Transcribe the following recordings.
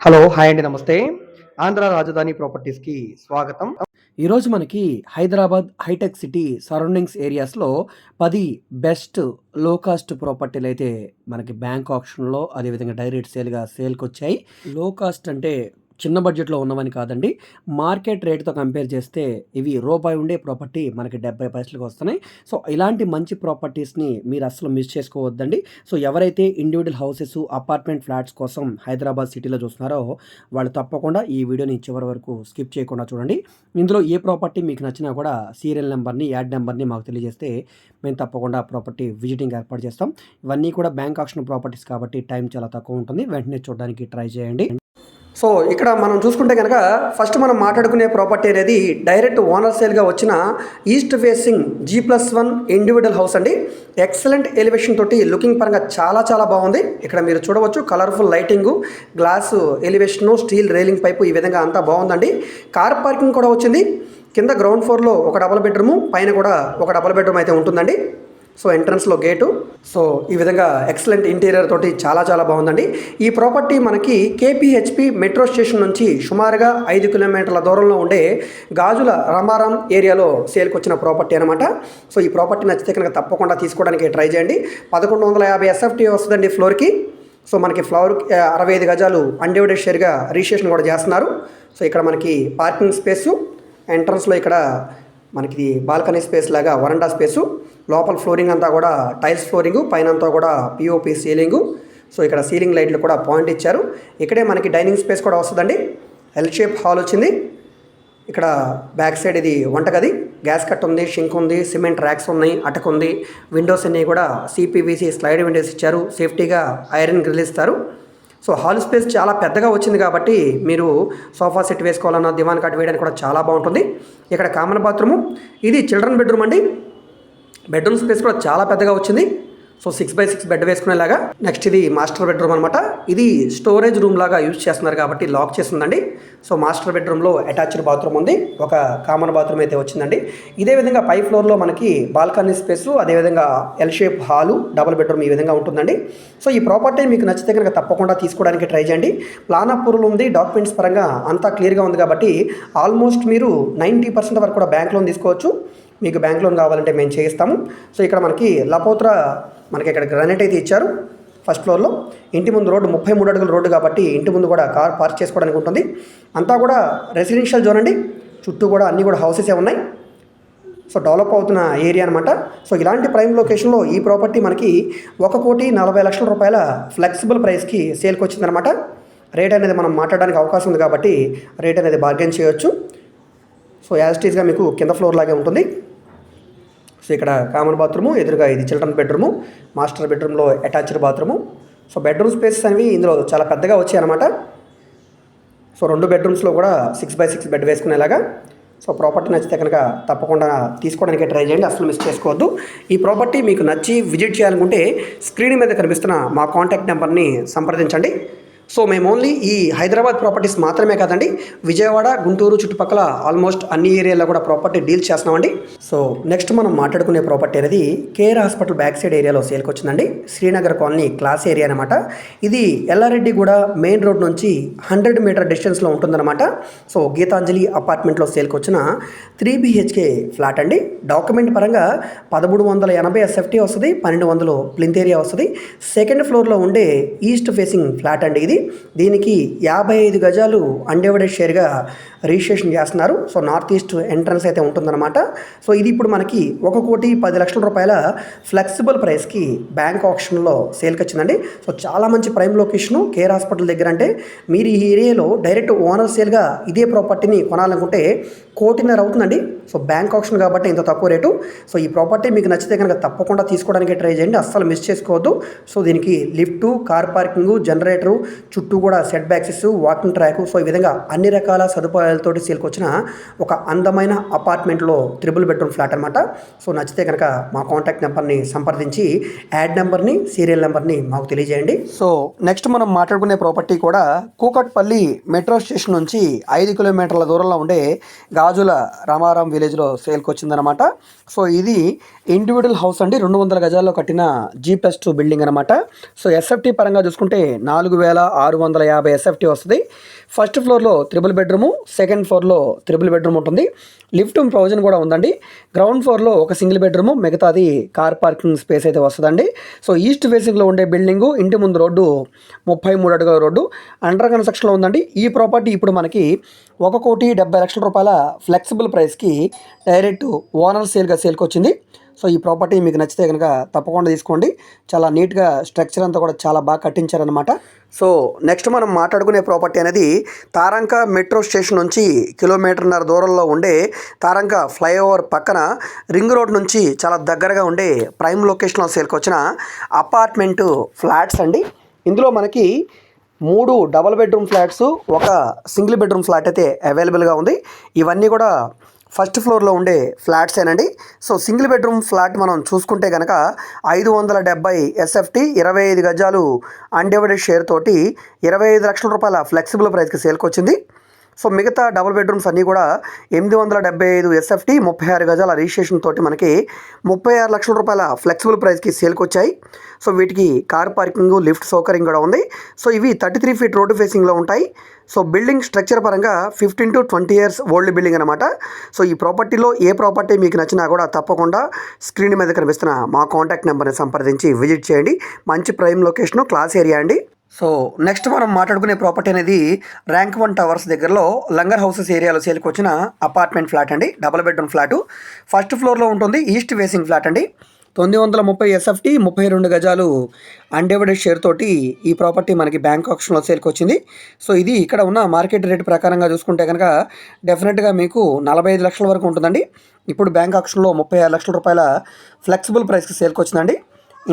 Hello hi అండి నమస్తే. ఆంధ్ర రాజధాని ప్రాపర్టీస్కి స్వాగతం. ఈరోజు మనకి హైదరాబాద్ హైటెక్ సిటీ సరౌండింగ్స్ ఏరియాస్లో పది బెస్ట్లో కాస్ట్ ప్రాపర్టీలు అయితే మనకి బ్యాంక్ ఆప్షన్లో అదేవిధంగా డైరెక్ట్ సేల్గా సేల్కి వచ్చాయి లో కాస్ట్ అంటే చిన్న బడ్జెట్లో ఉన్నవని కాదండి. మార్కెట్ రేట్తో కంపేర్ చేస్తే ఇవి రూపాయి ఉండే ప్రాపర్టీ మనకి డెబ్బై పైసలకు వస్తున్నాయి. సో ఇలాంటి మంచి ప్రాపర్టీస్ని మీరు అస్సలు మిస్ చేసుకోవద్దండి. సో ఎవరైతే ఇండివిజువల్ హౌసెస్ అపార్ట్మెంట్ ఫ్లాట్స్ కోసం హైదరాబాద్ సిటీలో చూస్తున్నారో వాళ్ళు తప్పకుండా ఈ వీడియోని చివరి వరకు స్కిప్ చేయకుండా చూడండి. ఇందులో ఏ ప్రాపర్టీ మీకు నచ్చినా కూడా సీరియల్ నెంబర్ని యాడ్ నెంబర్ని మాకు తెలియజేస్తే మేము తప్పకుండా ప్రాపర్టీ విజిటింగ్ ఏర్పాటు చేస్తాం. ఇవన్నీ కూడా బ్యాంక్ ఆప్షన్ ప్రాపర్టీస్ కాబట్టి టైం చాలా తక్కువ ఉంటుంది. వెంటనే చూడడానికి ట్రై చేయండి. సో ఇక్కడ మనం చూసుకుంటే కనుక ఫస్ట్ మనం మాట్లాడుకునే ప్రాపర్టీ అనేది డైరెక్ట్ ఓనర్ సేల్గా వచ్చిన east facing G plus one individual house అండి. ఎక్సలెంట్ ఎలివేషన్ తోటి లుకింగ్ పరంగా చాలా చాలా బాగుంది. ఇక్కడ మీరు చూడవచ్చు colourful lighting glass elevation steel railing pipe ఈ విధంగా అంతా బాగుందండి. కార్ పార్కింగ్ కూడా వచ్చింది. కింద గ్రౌండ్ ఫ్లోర్లో ఒక డబల్ బెడ్రూము పైన కూడా ఒక డబల్ బెడ్రూమ్ అయితే ఉంటుందండి. సో ఎంట్రన్స్లో గేటు సో ఈ విధంగా ఎక్సలెంట్ ఇంటీరియర్ తోటి చాలా చాలా బాగుందండి. ఈ ప్రాపర్టీ మనకి కేపీహెచ్పి మెట్రో స్టేషన్ నుంచి సుమారుగా ఐదు కిలోమీటర్ల దూరంలో ఉండే గాజుల రమారాం ఏరియాలో సేల్కి వచ్చిన ప్రాపర్టీ అనమాట సో ఈ ప్రాపర్టీ నచ్చితే కనుక తప్పకుండా తీసుకోవడానికి ట్రై చేయండి. పదకొండు వందల యాభై ఎస్ఎఫ్టీ వస్తుందండి ఫ్లోర్కి సో మనకి ఫ్లవర్ అరవై ఐదు గజాలు అన్డివైడెడ్ షేర్గా రిజిస్ట్రేషన్ కూడా చేస్తున్నారు. సో ఇక్కడ మనకి పార్కింగ్ స్పేసు ఎంట్రన్స్లో ఇక్కడ మనకి బాల్కనీ స్పేస్ లాగా వరండా స్పేసు. లోపల ఫ్లోరింగ్ అంతా కూడా టైల్స్ ఫ్లోరింగు పైన అంతా కూడా పిఓపి సీలింగు. సో ఇక్కడ సీలింగ్ లైట్లు కూడా పాయింట్ ఇచ్చారు. ఇక్కడే మనకి డైనింగ్ స్పేస్ కూడా వస్తుందండి. ఎల్ షేప్ హాల్ వచ్చింది. ఇక్కడ బ్యాక్ సైడ్ ఇది వంటగది. గ్యాస్ కట్ ఉంది షింక్ ఉంది సిమెంట్ ర్యాక్స్ ఉన్నాయి అటక ఉంది. విండోస్ అన్నీ కూడా సిపివిసి స్లైడ్ విండోస్ ఇచ్చారు. సేఫ్టీగా ఐరన్ గ్రిల్ ఇస్తారు. సో హాల్ స్పేస్ చాలా పెద్దగా వచ్చింది కాబట్టి మీరు సోఫా సెట్ వేసుకోవాలన్నా దివాన్ కట్ వేయడానికి కూడా చాలా బాగుంటుంది. ఇక్కడ కామన్ బాత్రూము ఇది చిల్డ్రన్ బెడ్రూమ్ అండి. బెడ్రూమ్ స్పేస్ కూడా చాలా పెద్దగా వచ్చింది. So six by six bed వేసుకునేలాగా next ఇది మాస్టర్ బెడ్రూమ్ అనమాట ఇది స్టోరేజ్ రూమ్ లాగా యూజ్ చేస్తున్నారు కాబట్టి లాక్ చేస్తుందండి. సో మాస్టర్ బెడ్రూమ్లో అటాచ్డ్ బాత్రూమ్ ఉంది. ఒక కామన్ బాత్రూమ్ అయితే వచ్చిందండి. ఇదే విధంగా పై ఫ్లోర్లో మనకి బాల్కనీ స్పేస్ అదేవిధంగా L shape hall double bedroom ఈ విధంగా ఉంటుందండి. సో ఈ ప్రాపర్టీ మీకు నచ్చితే కనుక తప్పకుండా తీసుకోవడానికి ట్రై చేయండి. ప్లాన్ అప్రూవల్ ఉంది డాక్యుమెంట్స్ పరంగా అంతా క్లియర్గా ఉంది కాబట్టి ఆల్మోస్ట్ మీరు నైంటీ పర్సెంట్ వరకు కూడా బ్యాంక్ లోన్ తీసుకోవచ్చు. మీకు బ్యాంక్ లోన్ కావాలంటే మేము చేయిస్తాము. సో ఇక్కడ మనకి లపోత్ర మనకి ఇక్కడ గ్రానైట్ అయితే ఇచ్చారు ఫస్ట్ ఫ్లోర్లో ఇంటి ముందు రోడ్డు ముప్పై మూడు అడుగుల రోడ్డు కాబట్టి ఇంటి ముందు కూడా కార్ పార్క్ చేసుకోవడానికి ఉంటుంది. అంతా కూడా రెసిడెన్షియల్ జోన్ అండి. చుట్టూ కూడా అన్నీ కూడా హౌసెసే ఉన్నాయి. సో డెవలప్ అవుతున్న ఏరియా అనమాట సో ఇలాంటి ప్రైమ్ లొకేషన్లో ఈ ప్రాపర్టీ మనకి ఒక కోటి నలభై లక్షల రూపాయల ఫ్లెక్సిబుల్ ప్రైస్కి సేల్కి వచ్చిందనమాట రేట్ అనేది మనం మాట్లాడడానికి అవకాశం ఉంది కాబట్టి రేట్ అనేది బార్గెన్ చేయొచ్చు. సో యాజ్ టీజ్గా మీకు కింద ఫ్లోర్ లాగే ఉంటుంది. సో ఇక్కడ కామన్ బాత్రూము ఎదురుగా ఇది చిల్డ్రన్ బెడ్రూము మాస్టర్ బెడ్రూమ్లో attached bathroom so bedroom spaces అనేవి ఇందులో చాలా పెద్దగా వచ్చాయి అనమాట సో రెండు బెడ్రూమ్స్లో కూడా సిక్స్ బై సిక్స్ బెడ్ వేసుకునేలాగా. సో ప్రాపర్టీ నచ్చితే కనుక తప్పకుండా తీసుకోవడానికి ట్రై చేయండి. అసలు మిస్ చేసుకోవద్దు. ఈ ప్రాపర్టీ మీకు నచ్చి విజిట్ చేయాలనుకుంటే స్క్రీన్ మీద కనిపిస్తున్న మా కాంటాక్ట్ నెంబర్ని సంప్రదించండి. సో మేము ఓన్లీ ఈ హైదరాబాద్ ప్రాపర్టీస్ మాత్రమే కాదండి విజయవాడ గుంటూరు చుట్టుపక్కల ఆల్మోస్ట్ అన్ని ఏరియాలో కూడా ప్రాపర్టీ డీల్ చేస్తున్నామండి. సో నెక్స్ట్ మనం మాట్లాడుకునే ప్రాపర్టీ అనేది కేర్ హాస్పిటల్ బ్యాక్ సైడ్ ఏరియాలో సేల్కి వచ్చిందండి. శ్రీనగర్ కాలనీ క్లాస్ ఏరియా అనమాట ఇది ఎల్లారెడ్డి కూడా మెయిన్ రోడ్ నుంచి హండ్రెడ్ మీటర్ డిస్టెన్స్లో ఉంటుందన్నమాట. సో గీతాంజలి అపార్ట్మెంట్లో సేల్కి వచ్చిన త్రీ బిహెచ్కే ఫ్లాట్ అండి. డాక్యుమెంట్ పరంగా పదమూడు వందల ఎనభై ఎస్ఎఫ్టీ వస్తుంది పన్నెండు వందలు ప్లింత్ ఏరియా వస్తుంది సెకండ్ ఫ్లోర్లో ఉండే ఈస్ట్ ఫేసింగ్ ఫ్లాట్ అండి ఇది. దీనికి యాభై ఐదు గజాలు అన్డివైడెడ్ షేర్గా రిజిస్ట్రేషన్ చేస్తున్నారు. సో నార్త్ ఈస్ట్ ఎంట్రన్స్ అయితే ఉంటుందన్నమాట. సో ఇది ఇప్పుడు మనకి ఒక కోటి పది లక్షల రూపాయల ఫ్లెక్సిబుల్ ప్రైస్కి బ్యాంక్ ఆప్షన్లో సేల్కి వచ్చిందండి. సో చాలా మంచి ప్రైమ్ లొకేషను కేర్ హాస్పిటల్ దగ్గర అంటే మీరు ఈ ఏరియాలో డైరెక్ట్ ఓనర్ సేల్గా ఇదే ప్రాపర్టీని కొనాలనుకుంటే కోటిన్నర అవుతుందండి. సో బ్యాంక్ ఆప్షన్ కాబట్టి ఇంత తక్కువ రేటు. సో ఈ ప్రాపర్టీ మీకు నచ్చితే కనుక తప్పకుండా తీసుకోవడానికి ట్రై చేయండి. అస్సలు మిస్ చేసుకోవద్దు. సో దీనికి లిఫ్ట్ కార్ పార్కింగ్ జనరేటరు చుట్టూ కూడా setbacks walking track so ఈ విధంగా అన్ని రకాల సదుపాయాలతోటి సేల్కి వచ్చిన ఒక అందమైన అపార్ట్మెంట్లో త్రిబుల్ బెడ్రూమ్ ఫ్లాట్ అనమాట సో నచ్చితే కనుక మా కాంటాక్ట్ నెంబర్ని సంప్రదించి యాడ్ నెంబర్ని సీరియల్ నెంబర్ని మాకు తెలియజేయండి. సో నెక్స్ట్ మనం మాట్లాడుకునే ప్రాపర్టీ కూడా కూకట్పల్లి మెట్రో స్టేషన్ నుంచి ఐదు కిలోమీటర్ల దూరంలో ఉండే గాజుల రామారాం విలేజ్లో సేల్కి వచ్చిందనమాట సో ఇది ఇండివిజువల్ హౌస్ అండి. రెండు వందల గజాల్లో కట్టిన జీ ప్లస్ టూ బిల్డింగ్ అనమాట సో ఎస్ఎఫ్టీ పరంగా చూసుకుంటే నాలుగు వేల ఆరు వందల యాభై ఎస్ఎఫ్టీ వస్తుంది. ఫస్ట్ ఫ్లోర్లో త్రిబుల్ బెడ్రూము సెకండ్ ఫ్లోర్లో త్రిబుల్ బెడ్రూమ్ ఉంటుంది. లిఫ్ట్ ప్రొవిజన్ కూడా ఉందండి. గ్రౌండ్ ఫ్లోర్లో ఒక సింగిల్ బెడ్రూము మిగతాది కార్ పార్కింగ్ స్పేస్ అయితే వస్తుందండి. సో ఈస్ట్ ఫేసింగ్లో ఉండే బిల్డింగు ఇంటి ముందు రోడ్డు ముప్పై మూడు అడుగుల రోడ్డు. అండర్ కన్స్ట్రక్షన్లో ఉందండి. ఈ ప్రాపర్టీ ఇప్పుడు మనకి ఒక కోటి డెబ్బై లక్షల రూపాయల ఫ్లెక్సిబుల్ ప్రైస్కి డైరెక్ట్ ఓనర్ సేల్గా సేల్కి వచ్చింది. సో ఈ ప్రాపర్టీ మీకు నచ్చితే కనుక తప్పకుండా తీసుకోండి. చాలా నీట్గా స్ట్రక్చర్ అంతా కూడా చాలా బాగా కట్టించారనమాట సో నెక్స్ట్ మనం మాట్లాడుకునే ప్రాపర్టీ అనేది తారంక మెట్రో స్టేషన్ నుంచి కిలోమీటర్న్నర దూరంలో ఉండే తారంక ఫ్లైఓవర్ పక్కన రింగ్ రోడ్ నుంచి చాలా దగ్గరగా ఉండే ప్రైమ్ లొకేషన్లో సేల్కి వచ్చిన అపార్ట్మెంట్ ఫ్లాట్స్ అండి. ఇందులో మనకి మూడు డబల్ బెడ్రూమ్ ఫ్లాట్స్ ఒక సింగిల్ బెడ్రూమ్ ఫ్లాట్ అయితే అవైలబుల్గా ఉంది. ఇవన్నీ కూడా ఫస్ట్ ఫ్లోర్లో ఉండే ఫ్లాట్సేనండి. సో సింగిల్ బెడ్రూమ్ ఫ్లాట్ మనం చూసుకుంటే కనుక ఐదు వందల డెబ్బై ఎస్ఎఫ్టీ ఇరవై ఐదు గజాలు అన్డివైడెడ్ షేర్ తోటి ఇరవై ఐదు లక్షల రూపాయల ఫ్లెక్సిబుల్ ప్రైస్కి సేల్కొచ్చింది సో మిగతా డబుల్ బెడ్రూమ్స్ అన్నీ కూడా ఎనిమిది వందల డెబ్బై ఐదు ఎస్ఎఫ్టీ ముప్పై ఆరు గజాల రిజిస్ట్రేషన్ తోటి మనకి ముప్పై ఆరు లక్షల రూపాయల ఫ్లెక్సిబుల్ ప్రైస్కి సేల్కి వచ్చాయి. సో వీటికి కార్ పార్కింగ్ లిఫ్ట్ సౌకర్యం కూడా ఉంది. సో ఇవి థర్టీ త్రీ ఫీట్ రోడ్డు ఫేసింగ్లో ఉంటాయి. సో బిల్డింగ్ స్ట్రక్చర్ పరంగా fifteen to twenty years old building అనమాట సో ఈ ప్రాపర్టీలో ఏ ప్రాపర్టీ మీకు నచ్చినా కూడా తప్పకుండా స్క్రీన్ మీద కనిపిస్తున్న మా కాంటాక్ట్ నెంబర్ని సంప్రదించి విజిట్ చేయండి. మంచి ప్రైమ్ లొకేషను క్లాస్ ఏరియా అండి. సో నెక్స్ట్ మనం మాట్లాడుకునే ప్రాపర్టీ అనేది ర్యాంక్ వన్ టవర్స్ దగ్గరలో లంగర్ హౌసెస్ ఏరియాలో సేల్కి వచ్చిన అపార్ట్మెంట్ ఫ్లాట్ అండి. డబుల్ బెడ్రూమ్ ఫ్లాటు ఫస్ట్ ఫ్లోర్లో ఉంటుంది ఈస్ట్ వేసింగ్ ఫ్లాట్ అండి. తొమ్మిది వందల ముప్పై ఎస్ఎఫ్టీ ముప్పై రెండు గజాలు అన్డివైడెడ్ షేర్ తోటి ఈ ప్రాపర్టీ మనకి బ్యాంక్ ఆప్షన్లో సేల్కి వచ్చింది. సో ఇది ఇక్కడ ఉన్న మార్కెట్ రేట్ ప్రకారంగా చూసుకుంటే కనుక డెఫినెట్గా మీకు నలభై ఐదు లక్షల వరకు ఉంటుందండి. ఇప్పుడు బ్యాంక్ ఆప్షన్లో ముప్పై ఆరు లక్షల రూపాయల ఫ్లెక్సిబుల్ ప్రైస్కి సేల్కి వచ్చిందండి.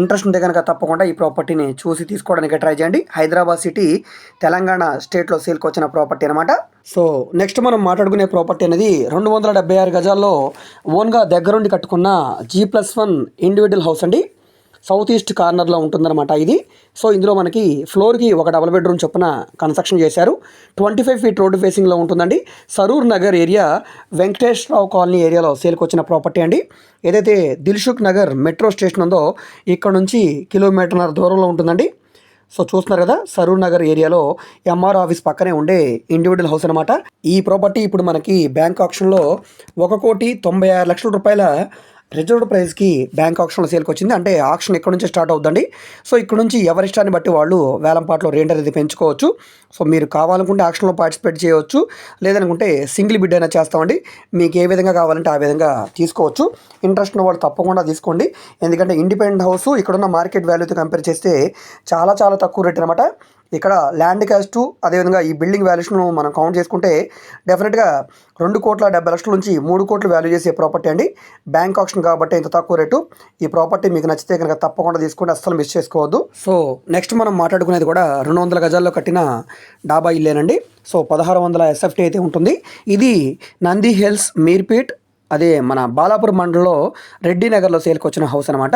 ఇంట్రెస్ట్ ఉంటే కనుక తప్పకుండా ఈ ప్రాపర్టీని చూసి తీసుకోవడానికి ట్రై చేయండి. హైదరాబాద్ సిటీ తెలంగాణ స్టేట్లో సేల్కి వచ్చిన ప్రాపర్టీ అనమాట సో నెక్స్ట్ మనం మాట్లాడుకునే ప్రాపర్టీ అనేది రెండు వందల డెబ్బై ఆరు గజాల్లో ఓన్గా దగ్గరుండి కట్టుకున్న G plus one individual house అండి. సౌత్ ఈస్ట్ కార్నర్లో ఉంటుందన్నమాట ఇది. సో ఇందులో మనకి ఫ్లోర్కి ఒక డబుల్ బెడ్రూమ్ చొప్పున కన్స్ట్రక్షన్ చేశారు. ట్వంటీ ఫైవ్ ఫీట్ రోడ్డు ఫేసింగ్లో ఉంటుందండి. సరూర్ నగర్ ఏరియా వెంకటేశ్వరరావు కాలనీ ఏరియాలో సేల్కి వచ్చిన ప్రాపర్టీ అండి. ఏదైతే దిల్షుక్ నగర్ మెట్రో స్టేషన్ ఉందో ఇక్కడ నుంచి కిలోమీటర్న్నర దూరంలో ఉంటుందండి. సో చూస్తున్నారు కదా సరూర్ నగర్ ఏరియాలో ఎంఆర్ ఆఫీస్ పక్కనే ఉండే ఇండివిజువల్ హౌస్ అనమాట ఈ ప్రాపర్టీ ఇప్పుడు మనకి బ్యాంక్ ఆప్షన్లో ఒక కోటి తొంభై ఆరు లక్షల రూపాయల రిజర్వ్డ్ ప్రైస్కి బ్యాంక్ ఆక్షన్లో సేల్కి వచ్చింది. అంటే ఆక్షన్ ఇక్కడ నుంచి స్టార్ట్ అవుతుందండి సో ఇక్కడ నుంచి ఎవరి ఇష్టాన్ని బట్టి వాళ్ళు వేలంపాట్లో రేట్ అనేది పెంచుకోవచ్చు. సో మీరు కావాలనుకుంటే ఆప్షన్లో పార్టిసిపేట్ చేయవచ్చు. లేదనుకుంటే సింగిల్ బిడ్ అయినా చేస్తామండి. మీకు ఏ విధంగా కావాలంటే ఆ విధంగా తీసుకోవచ్చు. ఇంట్రెస్ట్ ఉన్న వాళ్ళు తప్పకుండా తీసుకోండి. ఎందుకంటే ఇండిపెండెంట్ హౌస్ ఇక్కడున్న మార్కెట్ వాల్యూతో కంపేర్ చేస్తే చాలా చాలా తక్కువ రేట్ అనమాట. ఇక్కడ ల్యాండ్ కాస్ట్ అదేవిధంగా ఈ బిల్డింగ్ వాల్యుయేషన్ మనం కౌంట్ చేసుకుంటే డెఫినెట్గా రెండు కోట్ల డెబ్బై లక్షల నుంచి మూడు కోట్లు వాల్యూ చేసే ప్రాపర్టీ అండి. బ్యాంక్ ఆప్షన్ కాబట్టి ఇంత తక్కువ రేటు. ఈ ప్రాపర్టీ మీకు నచ్చితే కనుక తప్పకుండా తీసుకుంటే అస్సలు మిస్ చేసుకోవద్దు. సో నెక్స్ట్ మనం మాట్లాడుకునేది కూడా రెండు వందల గజాల్లో కట్టిన డాబా ఇల్లేనండి. సో పదహారు వందల ఎస్ఎఫ్టీ అయితే ఉంటుంది. ఇది నంది హిల్స్ మీర్పేట్ అదే మన బాలాపూర్ మండలంలో రెడ్డి నగర్లో సేల్కి వచ్చిన హౌస్ అనమాట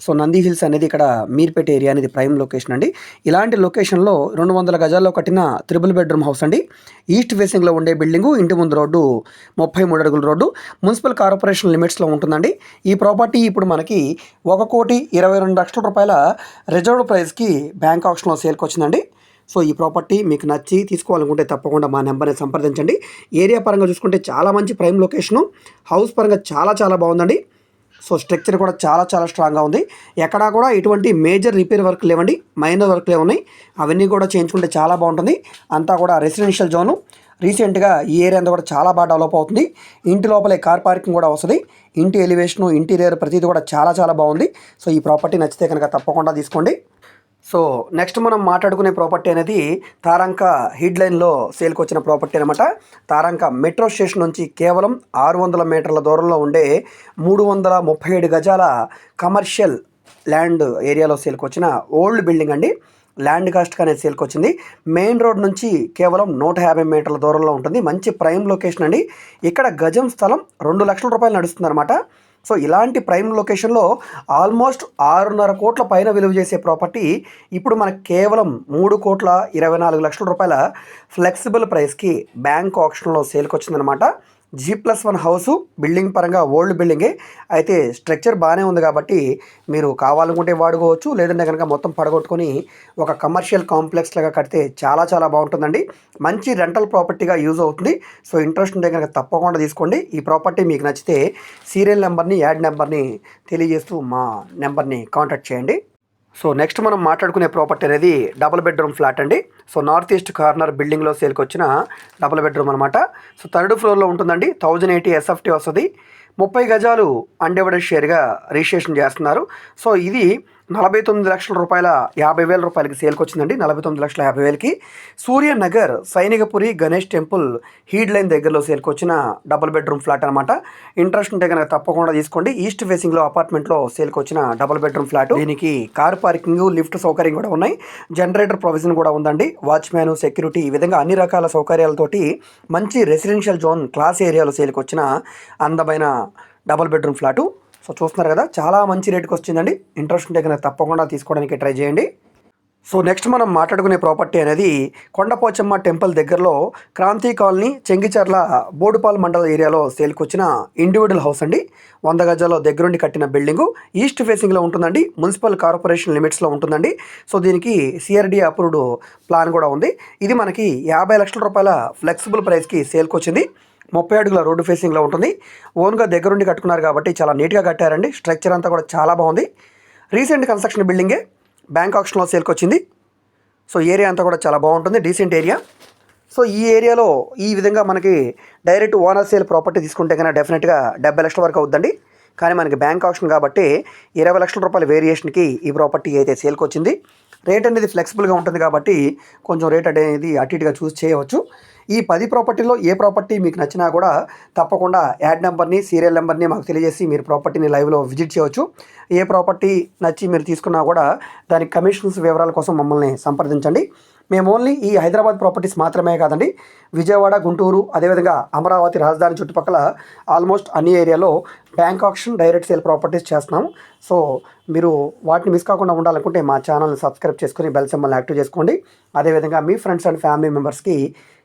సో నంది హిల్స్ అనేది ఇక్కడ మీర్పేట ఏరియా అనేది ప్రైమ్ లొకేషన్ అండి. ఇలాంటి లొకేషన్లో రెండు వందల గజాల్లో కట్టిన త్రిబుల్ బెడ్రూమ్ హౌస్ అండి. ఈస్ట్ ఫేసింగ్లో ఉండే బిల్డింగు ఇంటి ముందు రోడ్డు ముప్పై మూడు అడుగుల రోడ్డు. మున్సిపల్ కార్పొరేషన్ లిమిట్స్లో ఉంటుందండి. ఈ ప్రాపర్టీ ఇప్పుడు మనకి ఒక కోటి ఇరవై రెండు లక్షల రూపాయల రిజర్వ్డ్ ప్రైస్కి బ్యాంక్ ఆప్షన్లో సేల్కి వచ్చిందండి సో ఈ ప్రాపర్టీ మీకు నచ్చి తీసుకోవాలనుకుంటే తప్పకుండా మా నెంబర్ని సంప్రదించండి. ఏరియా పరంగా చూసుకుంటే చాలా మంచి ప్రైమ్ లొకేషను. హౌస్ పరంగా చాలా చాలా బాగుందండి. సో స్ట్రక్చర్ కూడా చాలా చాలా స్ట్రాంగ్గా ఉంది. ఎక్కడా కూడా ఎటువంటి మేజర్ రిపేర్ వర్క్ లేవండి. మైనర్ వర్క్లే ఉన్నాయి. అవన్నీ కూడా చేయించుకుంటే చాలా బాగుంటుంది. అంతా కూడా రెసిడెన్షియల్ జోను. రీసెంట్గా ఈ ఏరియా అంతా కూడా చాలా బాగా డెవలప్ అవుతుంది. ఇంటి లోపలే కార్ పార్కింగ్ కూడా వస్తుంది. ఇంటి ఎలివేషను ఇంటీరియర్ ప్రతిదీ కూడా చాలా చాలా బాగుంది. సో ఈ ప్రాపర్టీ నచ్చితే కనుక తప్పకుండా తీసుకోండి. సో నెక్స్ట్ మనం మాట్లాడుకునే ప్రాపర్టీ అనేది తారంక హీడ్లైన్లో సేల్కి వచ్చిన ప్రాపర్టీ అనమాట తారంక మెట్రో స్టేషన్ నుంచి కేవలం ఆరు వందల మీటర్ల దూరంలో ఉండే మూడు వందల ముప్పై ఏడు గజాల కమర్షియల్ ల్యాండ్ ఏరియాలో సేల్కి వచ్చిన ఓల్డ్ బిల్డింగ్ అండి. ల్యాండ్ కాస్ట్ అనేది సేల్కి వచ్చింది. మెయిన్ రోడ్ నుంచి కేవలం నూట యాభై మీటర్ల దూరంలో ఉంటుంది. మంచి ప్రైమ్ లొకేషన్ అండి. ఇక్కడ గజం స్థలం రెండు లక్షల రూపాయలు నడుస్తుంది అనమాట సో ఇలాంటి ప్రైమ్ లొకేషన్లో ఆల్మోస్ట్ ఆరున్నర కోట్ల పైన విలువ చేసే ప్రాపర్టీ ఇప్పుడు మనకు కేవలం మూడు కోట్ల ఇరవై నాలుగు లక్షల రూపాయల ఫ్లెక్సిబుల్ ప్రైస్కి బ్యాంక్ ఆప్షన్లో సేల్కి వచ్చిందనమాట G plus one house building పరంగా ఓల్డ్ బిల్డింగే అయితే స్ట్రక్చర్ బాగానే ఉంది కాబట్టి మీరు కావాలనుకుంటే వాడుకోవచ్చు లేదంటే కనుక మొత్తం పడగొట్టుకొని ఒక కమర్షియల్ కాంప్లెక్స్ లాగా కడితే చాలా చాలా బాగుంటుందండి. మంచి రెంటల్ ప్రాపర్టీగా యూజ్ అవుతుంది. సో ఇంట్రెస్ట్ ఉంటే కనుక తప్పకుండా తీసుకోండి. ఈ ప్రాపర్టీ మీకు నచ్చితే సీరియల్ నెంబర్ని యాడ్ నెంబర్ని తెలియజేస్తూ మా నెంబర్ని కాంటాక్ట్ చేయండి. సో నెక్స్ట్ మనం మాట్లాడుకునే ప్రాపర్టీ అనేది డబుల్ బెడ్రూమ్ ఫ్లాట్ అండి. సో నార్త్ ఈస్ట్ కార్నర్ బిల్డింగ్లో సేల్కి వచ్చిన డబుల్ బెడ్రూమ్ అనమాట సో థర్డ్ ఫ్లోర్లో ఉంటుందండి. థౌజండ్ ఎయిటీ ఎస్ఎఫ్టీ వస్తుంది. ముప్పై గజాలు అన్డివైడెడ్ షేర్గా రిజిస్ట్రేషన్ చేస్తున్నారు. సో ఇది నలభై తొమ్మిది లక్షల రూపాయల యాభై వేల రూపాయలకి సేల్కి వచ్చిందండి. నలభై తొమ్మిది లక్షల యాభై వేలకి సూర్యనగర్ సైనికపురి గణేష్ టెంపుల్ హీడ్ లైన్ దగ్గరలో సేల్కి వచ్చిన డబుల్ బెడ్రూమ్ ఫ్లాట్ అనమాట ఇంట్రెస్ట్ ఉంటే కనుక తప్పకుండా తీసుకోండి. ఈస్ట్ ఫేసింగ్లో అపార్ట్మెంట్లో సేల్కి వచ్చిన డబుల్ బెడ్రూమ్ ఫ్లాట్. దీనికి కార్ పార్కింగ్ లిఫ్ట్ సౌకర్యం కూడా ఉన్నాయి. జనరేటర్ ప్రొవిజన్ కూడా ఉందండి. వాచ్మ్యాన్ సెక్యూరిటీ ఈ విధంగా అన్ని రకాల సౌకర్యాలతోటి మంచి రెసిడెన్షియల్ జోన్ క్లాస్ ఏరియాలో సేల్కి వచ్చిన అందమైన డబుల్ బెడ్రూమ్ ఫ్లాటు. సో చూస్తున్నారు కదా చాలా మంచి రేటుకి వచ్చిందండి. ఇంట్రెస్ట్ ఉంటే కనుక తప్పకుండా తీసుకోవడానికి ట్రై చేయండి. సో నెక్స్ట్ మనం మాట్లాడుకునే ప్రాపర్టీ అనేది కొండపోచమ్మ టెంపుల్ దగ్గరలో క్రాంతి కాలనీ చెంగిచర్ల బోడుపాల్ మండల ఏరియాలో సేల్కి వచ్చిన ఇండివిజువల్ హౌస్ అండి. వంద గజాల్లో దగ్గరుండి కట్టిన బిల్డింగు ఈస్ట్ ఫేసింగ్లో ఉంటుందండి. మున్సిపల్ కార్పొరేషన్ లిమిట్స్లో ఉంటుందండి. సో దీనికి సిఆర్డి అప్రూవ్డ్ ప్లాన్ కూడా ఉంది. ఇది మనకి యాభై లక్షల రూపాయల ఫ్లెక్సిబుల్ ప్రైస్కి సేల్కి వచ్చింది. ముప్పై అడుగుల రోడ్డు ఫేసింగ్లో ఉంటుంది. ఓన్గా దగ్గరుండి కట్టుకున్నారు కాబట్టి చాలా నీట్గా కట్టారండి. స్ట్రక్చర్ అంతా కూడా చాలా బాగుంది. రీసెంట్ కన్స్ట్రక్షన్ బిల్డింగే బ్యాంక్ ఆప్షన్లో సేల్కి వచ్చింది. సో ఏరియా అంతా కూడా చాలా బాగుంటుంది. డీసెంట్ ఏరియా సో ఈ ఏరియాలో ఈ విధంగా మనకి డైరెక్ట్ ఓనర్ సేల్ ప్రాపర్టీ తీసుకుంటే కనుక డెఫినెట్గా డెబ్బై లక్షల వరకు అవుద్దండి. కానీ మనకి బ్యాంక్ ఆప్షన్ కాబట్టి ఇరవై లక్షల రూపాయల వేరియేషన్కి ఈ ప్రాపర్టీ అయితే సేల్కి వచ్చింది. రేట్ అనేది ఫ్లెక్సిబుల్గా ఉంటుంది కాబట్టి కొంచెం రేట్ అనేది అటు ఇటుగా చూస్ చేయవచ్చు. ఈ పది ప్రాపర్టీలో ఏ ప్రాపర్టీ మీకు నచ్చినా కూడా తప్పకుండా యాడ్ నెంబర్ని సీరియల్ నెంబర్ని మాకు తెలియజేసి మీరు ప్రాపర్టీని లైవ్లో విజిట్ చేయవచ్చు. ఏ ప్రాపర్టీ నచ్చి మీరు తీసుకున్నా కూడా దాని కమిషన్స్ వివరాల కోసం మమ్మల్ని సంప్రదించండి. మేము ఓన్లీ ఈ హైదరాబాద్ ప్రాపర్టీస్ మాత్రమే కాదండి విజయవాడ గుంటూరు అదేవిధంగా అమరావతి రాజధాని చుట్టుపక్కల ఆల్మోస్ట్ అన్ని ఏరియాలో bank option direct sale properties చేస్తున్నాం సో మీరు వాటిని మిస్ కాకుండా ఉండాలనుకుంటే మా ఛానల్ని సబ్స్క్రైబ్ చేసుకుని బెల్ సింబల్ని యాక్టివ్ చేసుకోండి. అదేవిధంగా మీ ఫ్రెండ్స్ అండ్ ఫ్యామిలీ మెంబర్స్కి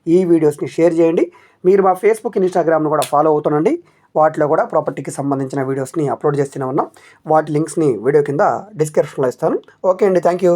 ఈ వీడియోస్ని షేర్ చేయండి. మీరు మా ఫేస్బుక్ ఇన్స్టాగ్రామ్ను కూడా ఫాలో అవుతుండండి. వాటిలో కూడా ప్రాపర్టీకి సంబంధించిన వీడియోస్ని అప్లోడ్ చేస్తూనే ఉన్నాం. వాటి లింక్స్ని వీడియో కింద డిస్క్రిప్షన్లో ఇస్తాను. ఓకే అండి థ్యాంక్ యూ